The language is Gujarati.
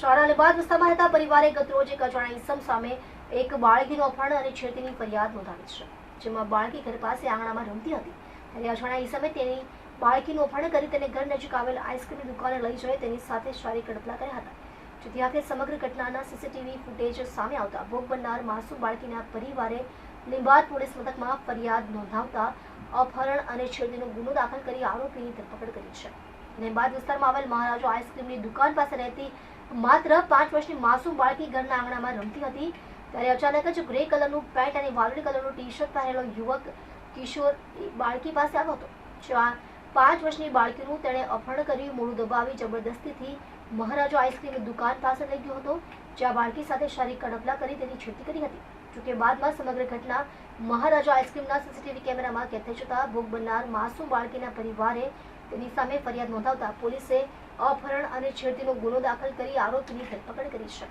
શાળા બાદ વિસ્તારમાં રહેતા પરિવારે ગતરોજ એક અજાણ્યા ઇસમ સામે એક બાળકીનું અપહરણ અને છેડતીની ફરિયાદ નોંધાવી છે, જેમાં બાળકી ઘર પાસે આંગણામાં રમતી હતી. ત્યારે અજાણ્યા ઇસમે તેની બાળકીનું અપહરણ કરી તેને ઘર નજીક આવેલ આઈસ્ક્રીમની દુકાને લઈ જઈ તેની સાથે શારીરિક ગડપલા કર્યા હતા. જેથી આખરે સમગ્ર ઘટનાના સીસીટીવી ફૂટેજ સામે આવતા ભોગ બનનાર માસૂમ બાળકીના પરિવારે લીંબાદ પોલીસ મથકમાં ફરિયાદ નોંધાવતા અપહરણ અને છેડતીનો ગુનો દાખલ કરી આરોપીની ધરપકડ કરી છે. લીંબાદ વિસ્તારમાં આવેલ મહારાજો આઈસ્ક્રીમની દુકાન પાસે રહેતી માત્ર પાંચ વર્ષની માસૂમ બાળકી ઘરના આંગણામાં રમતી હતી. ત્યારે અચાનક જ ગ્રે કલરનું પેન્ટ અને વાદળી કલરનું ટી શર્ટ પહેરેલો યુવક કિશોર બાળકી પાસે આવ્યો હતો. પાંચ વર્ષની બાળકીનું તેણે અપહરણ કરી મોઢું દબાવી જબરદસ્તીથી મહારાજો આઈસ્ક્રીમની દુકાન પાસે લઈ ગયો હતો, જ્યાં બાળકી સાથે શારીરિક કડપલા કરી તેની છેડતી કરી હતી. જોકે બાદમાં સમગ્ર ઘટના મહારાજા આઈસ્ક્રીમના સીસીટીવી કેમેરામાં કેદ થઈ જતા ભોગ બનનાર માસૂમ બાળકીના પરિવારે તેની સામે ફરિયાદ નોંધાવતા પોલીસે અપહરણ અને છેડતીનો ગુનો દાખલ કરી આરોપીની ધરપકડ કરી છે.